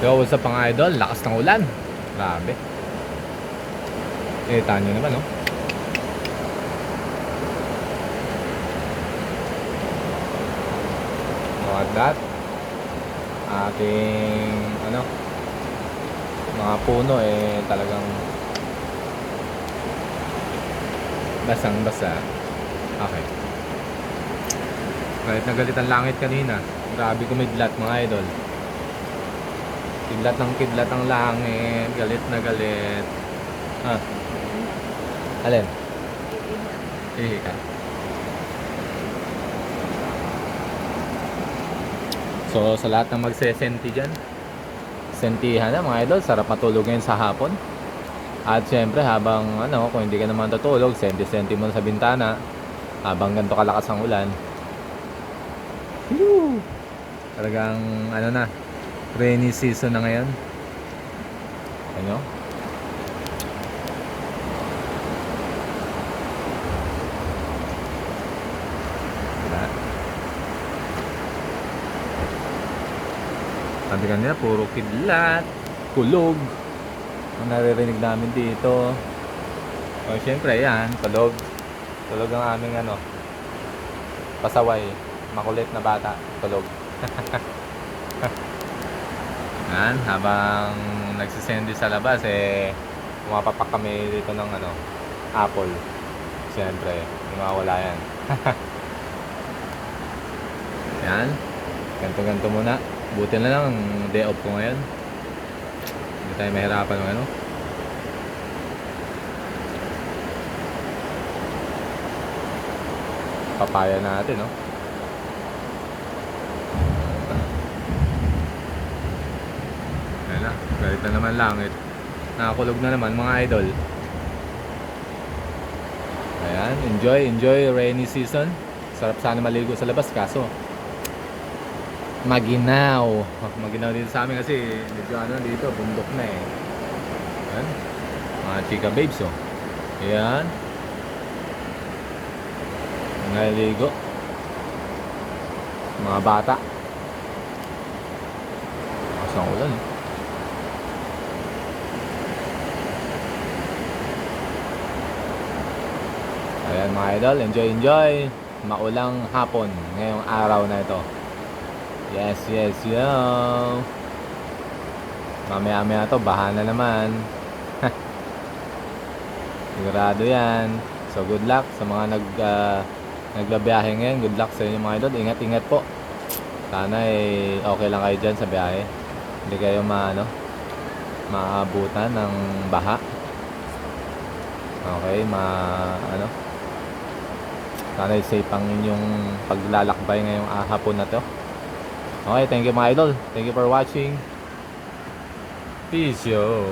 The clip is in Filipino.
Yo, what's up mga idol? Lakas ng ulan. Grabe. Eh, tanyo naman, no? Look at that. Ating, ano, mga puno eh talagang basang basa. Okay. Galit na galit ang langit kanina. Grabe kumidlat mga idol. Kidlat ng kidlat ang langit. Galit na galit. Ha? Alin? Hihi ka. So, sa lahat ng magsesenti dyan, sentihan na mga idol, sarap matulog ngayon sa hapon. At syempre, habang ano, kung hindi ka naman tutulog, senti-senti mo sa bintana, habang ganito kalakas ang ulan, Woo! Talagang ano na, rainy season na ngayon. Ano? Wala. Sabi kanina, puro kidlat, kulog. Ang naririnig namin dito. O, syempre, yan, tulog. Tulog ang aming ano, pasaway makulit na bata tulog yan habang nagsisendi sa labas eh pumapapak kami dito ng ano apple. Siyempre mawala yan. Yan ganto ganto muna. Buti na lang day off ko ngayon. Hindi tayo mahirapan ng ano. Papaya natin no Ayan na, galit na naman langit. Nakakulog na naman mga idol. Ayan, enjoy, enjoy rainy season. Sarap sana maligo sa labas kaso maginaw. Maginaw dito sa amin kasi medyo ano dito, bundok na eh. Ayan. Mga chika babes oh. Ayan. Naligo. Mga bata. Asang ulan eh. Ayan mga idol, enjoy enjoy. Maulang hapon ngayong araw na ito. Yes, yes, yo. Mamaya maya to, baha na naman. Sigurado yan. So good luck sa mga nag uh, nagbabiyahe ngayon. Good luck sa inyo mga idol. Ingat, ingat po. Sana eh, okay lang kayo dyan sa biyahe. Hindi kayo maano, maabutan ng baha. Okay, ma ano, sana safe ang inyong paglalakbay ngayong ah, hapon na to. Okay, thank you mga idol. Thank you for watching. Peace yo.